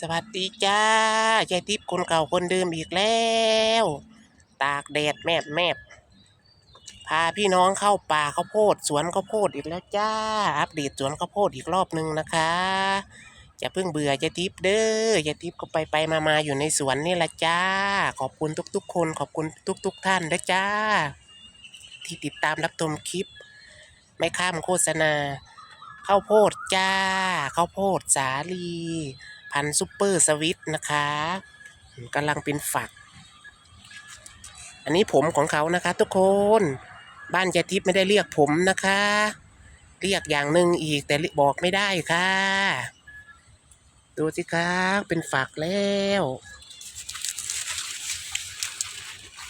สวัสดีจ้ายายทิพย์คนเก่าคนเดิมอีกแล้ว ตากแดดแมบแมบพาพี่น้องเข้าป่าข้าวโพด สวนข้าวโพดอีกแล้วจ้า อัปเดตสวนข้าวโพดอีกรอบนึงนะคะอย่าเพิ่งเบื่อยายทิพย์เด้อยายทิพย์ก็ไปไปมามาอยู่ในสวนนี่แหละจ้า ขอบคุณทุกๆ คนขอบคุณทุก ๆ ท่านด้วยจ้า ที่ติดตามรับชมคลิป ไม่ข้ามโฆษณาข้าวโพดจ้าข้าวโพดสาลี พันธุ์ซุปเปอร์สวิตนะคะกำลังเป็นฝัก อันนี้ผมของเขานะคะ ทุกคนบ้านยายทิพย์ไม่ได้เรียกผมนะคะ เรียกอย่างหนึ่งอีกแต่บอกไม่ได้ค่ะ ดูสิคะเป็นฝักแล้ว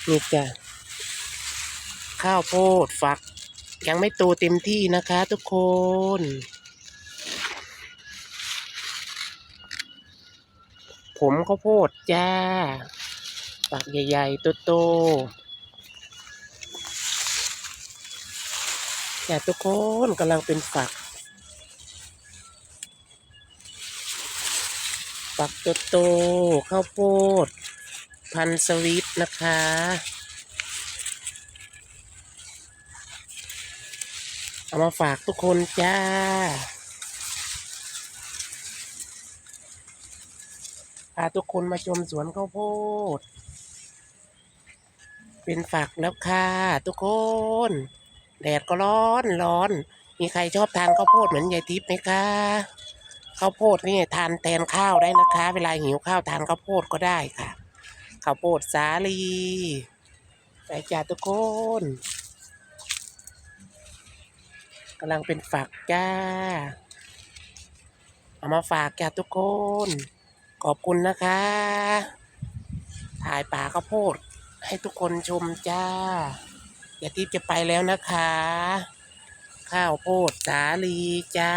นี่จ้ะข้าวโพดฝักยังไม่โตเต็มที่นะคะ ทุกคน ผมข้าวโพดจ้าฝักใหญ่ๆโตๆแต่ทุกคนกำลังเป็นฝัก ฝักโตๆข้าวโพด พันสวิตนะคะเอามาฝากทุกคนจ้า พาทุกคนมาชมสวนข้าวโพด เป็นฝักแล้วค่ะ ทุกคน แดดก็ร้อนร้อน มีใครชอบทานข้าวโพดเหมือนยายทิพย์ไหมคะข้าวโพดนี่ทานแทนข้าวได้นะคะ เวลาหิวข้าวทานข้าวโพดก็ได้ค่ะข้าวโพดสาลีไปจ้าทุกคนกำลังเป็นฝักจ้า เอามาฝากจ้าทุกคน ขอบคุณนะคะ ถ่ายป่าข้าวโพดให้ทุกคนชมจ้าอย่าทิพจะไปแล้วนะคะ ข้าวโพดสาลีจ้า